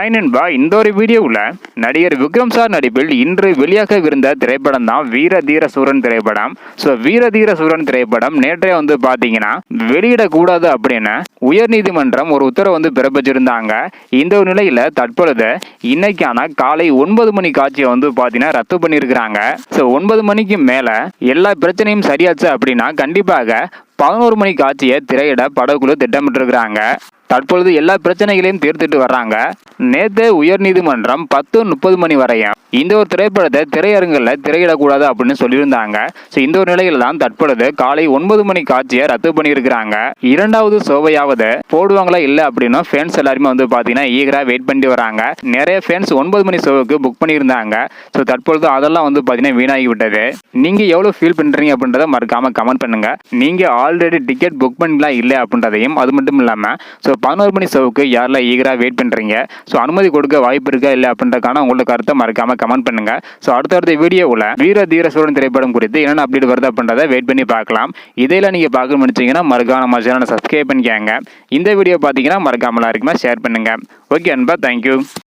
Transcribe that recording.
Hi நண்பா இந்த ஒரு வீடியோவில் நடிகர் விக்ரம் சார் நடிப்பில் இன்று வெளியாகவிருந்த திரைப்படம் தான் வீர தீர சூரன் திரைப்படம். ஸோ வீர தீர சூரன் திரைப்படம் நேற்றே வந்து பார்த்தீங்கன்னா வெளியிடக்கூடாது அப்படின்னு உயர்நீதிமன்றம் ஒரு உத்தரவு வந்து பிறப்பிச்சிருந்தாங்க. இந்த ஒரு நிலையில் தற்பொழுது இன்னைக்கான காலை ஒன்பது மணி காட்சியை வந்து பார்த்தீங்கன்னா ரத்து பண்ணியிருக்கிறாங்க. ஸோ ஒன்பது மணிக்கு மேலே எல்லா பிரச்சனையும் சரியாச்சு அப்படின்னா கண்டிப்பாக பதினோரு மணி காட்சியை திரையிட படக்குழு திட்டமிட்டிருக்கிறாங்க. தற்பொழுது எல்லா பிரச்சனைகளையும் தீர்த்துட்டு வர்றாங்க. நேத்தே உயர்நீதிமன்றம் பத்து முப்பது மணி வரையும் இந்த ஒரு திரைப்படத்தை திரையரங்கில் திரையிடக்கூடாது அப்படின்னு சொல்லியிருந்தாங்க. ஸோ இந்த ஒரு நிலையில தான் தற்பொழுது காலை ஒன்பது மணி காட்சியை ரத்து பண்ணியிருக்கிறாங்க. இரண்டாவது சோவையாவது போடுவாங்களா இல்லை அப்படின்னு ஃபேன்ஸ் எல்லாருமே வந்து பார்த்தீங்கன்னா ஈகராக வெயிட் பண்ணிட்டு வராங்க. நிறைய ஃபேன்ஸ் ஒன்பது மணி ஷோவுக்கு புக் பண்ணியிருந்தாங்க. ஸோ தற்பொழுது அதெல்லாம் வந்து பார்த்தீங்கன்னா வீணாகி விட்டது நீங்கள் எவ்வளோ ஃபீல் பண்ணுறீங்க அப்படின்றத மறக்காமல் கமெண்ட் பண்ணுங்க. நீங்கள் ஆல் ஆல்ரெடி டிக்கெட் புக் பண்ணலாம் இல்லை அப்படின்றதையும் அது மட்டும் இல்லாமல் ஸோ பதினோரு மணி ஷோவுக்கு யாரெல்லாம் ஈகராக வெயிட் பண்ணுறீங்க ஸோ அனுமதி கொடுக்க வாய்ப்பு இருக்கா இல்லை அப்படின்றக்கான உங்களோட கருத்தை மறக்காமல் கமெண்ட் பண்ணுங்கள் ஸோ அடுத்தடுத்த வீடியோவில் வீர தீர சோழன் திரைப்படம் குறித்து என்னென்ன அப்டேட் வருது அப்படின்றத வெயிட் பண்ணி பார்க்கலாம். இதையெல்லாம் நீங்கள் பார்க்க முடிச்சிங்கன்னா மறக்காம நம்ம சேனலை சப்ஸ்கிரைப் பண்ணிக்காங்க. இந்த வீடியோ பார்த்தீங்கன்னா மறக்காமலாம் இருக்குமா ஷேர் பண்ணுங்கள் ஓகே அன்பா தேங்க்யூ